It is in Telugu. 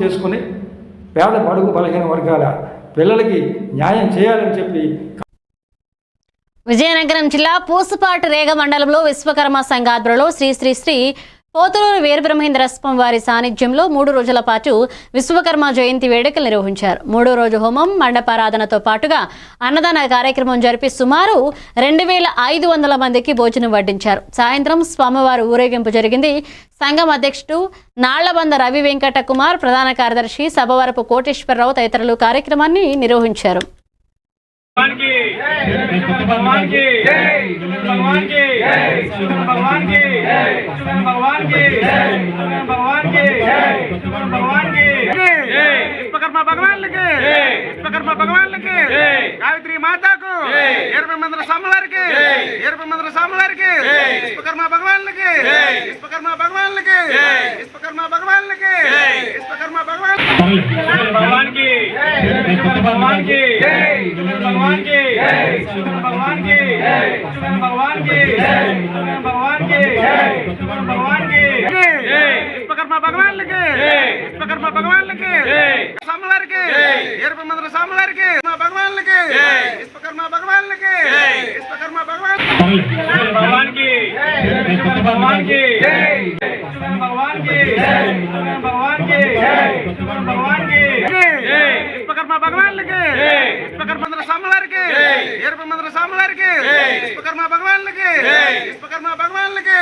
చేసుకుని పేద బడుగు బలహీన వర్గాల పిల్లలకి న్యాయం చేయాలని చెప్పి విజయనగరం జిల్లా పూసుపాటు రేగ మండలంలో విశ్వకర్మ సంఘ ఆధ్వర్యంలో శ్రీ శ్రీ శ్రీ పోతులూరు వీరబ్రహ్మేంద్ర స్వామి వారి సాన్నిధ్యంలో మూడు రోజుల పాటు విశ్వకర్మ జయంతి వేడుకలు నిర్వహించారు. మూడో రోజు హోమం మండపారాధనతో పాటుగా అన్నదాన కార్యక్రమం జరిపి సుమారు రెండు వేల ఐదు వందల మందికి భోజనం వడ్డించారు. సాయంత్రం స్వామివారి ఊరేగింపు జరిగింది. సంఘం అధ్యక్షుడు నాళ్ళబంద రవి వెంకట కుమార్ ప్రధాన కార్యదర్శి సభవరపు కోటేశ్వరరావు తదితరులు కార్యక్రమాన్ని నిర్వహించారు. भगवान की भगवान की भगवान की भगवान की भगवान की भगवान की भगवान की विश्वकर्मा भगवान के विश्वकर्मा भगवान के गायत्री माता को एरपै मंदिर स्वामिवार के एरपै मंदिर स्वामिवार के विश्वकर्मा भगवान के विश्वकर्मा भगवान के विश्वकर्मा भगवान के विश्वकर्मा भगवान भगवान की भगवान की भगवान की भगवान की भगवान की విశ్వకర్మ భగవాన్లకి విశ్వకర్మ భగవాన్లకి సాములారికి ఇరవై మంది సాములారికి మా భగవాన్లకి విశ్వకర్మ భగవాన్లకి విశ్వకర్మ భగవాన్ భగవాన్ కి భగవాన్ కి భగవాన్ కి భగవాన్ కి భగవాన్ కి విశ్వకర్మ భగవాన్లకి విశ్వకర్మ భగవాన్లకి. విశ్వకర్మ భగవాన్లకి.